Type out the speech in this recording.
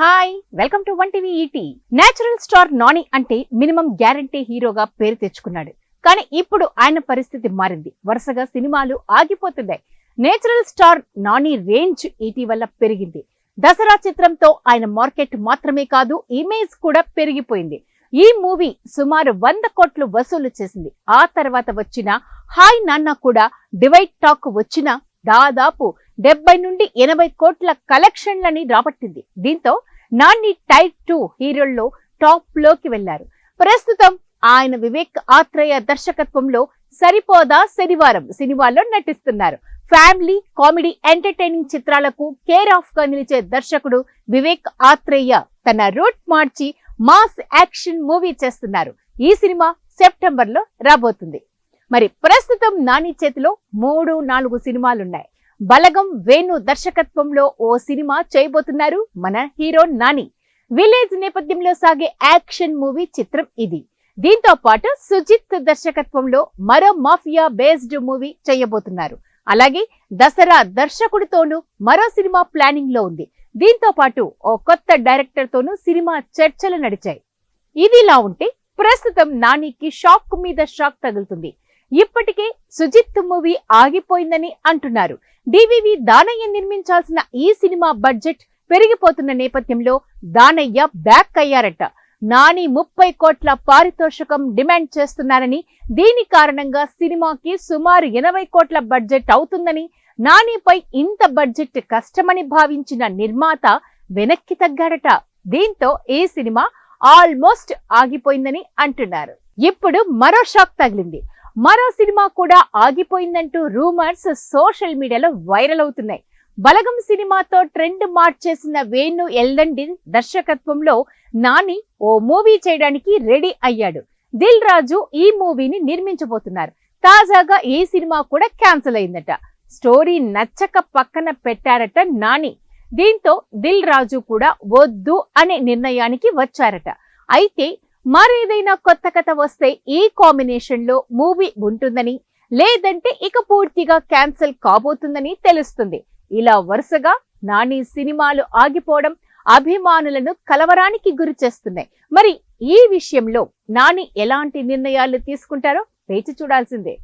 Hi welcome to one TV ET. Natural star Nani అంటే minimum guarantee హీరోగా పేరు తెచ్చుకున్నాడు. కానీ ఇప్పుడు ఆయన పరిస్థితి మారింది. వరుసగా సినిమాలు ఆగిపోతున్నాయి. నేచురల్ స్టార్ నాని రేంజ్ ఇటీవల పెరిగింది. దసరా చిత్రంతో ఆయన మార్కెట్ మాత్రమే కాదు ఇమేజ్ కూడా పెరిగిపోయింది. ఈ మూవీ సుమారు వంద కోట్లు వసూలు చేసింది. ఆ తర్వాత వచ్చిన హాయ్ నాన్న కూడా డివైడ్ టాక్ వచ్చిన దాదాపు డెబ్బై నుండి ఎనభై కోట్ల కలెక్షన్లని రాబట్టింది. దీంతో నాని టైప్ టూ హీరోల్లో టాప్లోకి వెళ్ళారు. ప్రస్తుతం ఆయన వివేక్ ఆత్రేయ దర్శకత్వంలో సరిపోదా శనివారం సినిమాలో నటిస్తున్నారు. ఫ్యామిలీ కామెడీ ఎంటర్టైనింగ్ చిత్రాలకు కేర్ ఆఫ్గా నిలిచే దర్శకుడు వివేక్ ఆత్రేయ తన రూట్ మార్చి మాస్ యాక్షన్ మూవీ చేస్తున్నారు. ఈ సినిమా సెప్టెంబర్లో రాబోతుంది. మరి ప్రస్తుతం నాని చేతిలో మూడు నాలుగు సినిమాలున్నాయి. బలగం వేణు దర్శకత్వంలో ఓ సినిమా చేయబోతున్నారు మన హీరో నాని. విలేజ్ నేపథ్యంలో సాగే యాక్షన్ మూవీ చిత్రం ఇది. దీంతో పాటు సుజిత్ దర్శకత్వంలో మరో మాఫియా బేస్డ్ మూవీ చేయబోతున్నారు. అలాగే దసరా దర్శకుడితోనూ మరో సినిమా ప్లానింగ్లో ఉంది. దీంతో పాటు ఓ కొత్త డైరెక్టర్ తోనూ సినిమా చర్చలు నడిచాయి. ఇదిలా ఉంటే ప్రస్తుతం నానికి షాక్ మీద షాక్ తగులుతుంది. ఇప్పటికే సుజిత్ మూవీ ఆగిపోయిందని అంటున్నారు. డివివి దానయ్య నిర్మించాల్సిన ఈ సినిమా బడ్జెట్ పెరిగిపోతున్న నేపథ్యంలో దానయ్య బ్యాక్ అయ్యారట. నాని ముప్పై కోట్ల పారితోషికం డిమాండ్ చేస్తున్నారని దీని కారణంగా సినిమాకి సుమారు ఎనభై కోట్ల బడ్జెట్ అవుతుందని నానిపై ఇంత బడ్జెట్ కష్టమని భావించిన నిర్మాత వెనక్కి తగ్గాడట. దీంతో ఈ సినిమా ఆల్మోస్ట్ ఆగిపోయిందని అంటున్నారు. ఇప్పుడు మరో షాక్ తగిలింది. మరో సినిమా కూడా ఆగిపోయిందంటూ రూమర్స్ సోషల్ మీడియాలో వైరల్ అవుతున్నాయి. బలగం సినిమాతో ట్రెండ్ మార్చేసిన వేణు ఎల్దండి దర్శకత్వంలో నాని ఓ మూవీ చేయడానికి రెడీ అయ్యాడు. దిల్ రాజు ఈ మూవీని నిర్మించబోతున్నారు. తాజాగా ఈ సినిమా కూడా క్యాన్సిల్ అయిందట. స్టోరీ నచ్చక పక్కన పెట్టారట నాని. దీంతో దిల్ రాజు కూడా వద్దు అనే నిర్ణయానికి వచ్చారట. అయితే మరేదైనా కొత్త కథ వస్తే ఈ కాంబినేషన్లో మూవీ ఉంటుందని లేదంటే ఇక పూర్తిగా క్యాన్సిల్ కాబోతుందని తెలుస్తుంది. ఇలా వరుసగా నాని సినిమాలు ఆగిపోవడం అభిమానులను కలవరానికి గురి చేస్తున్నాయి. మరి ఈ విషయంలో నాని ఎలాంటి నిర్ణయాలు తీసుకుంటారో వేచి చూడాల్సిందే.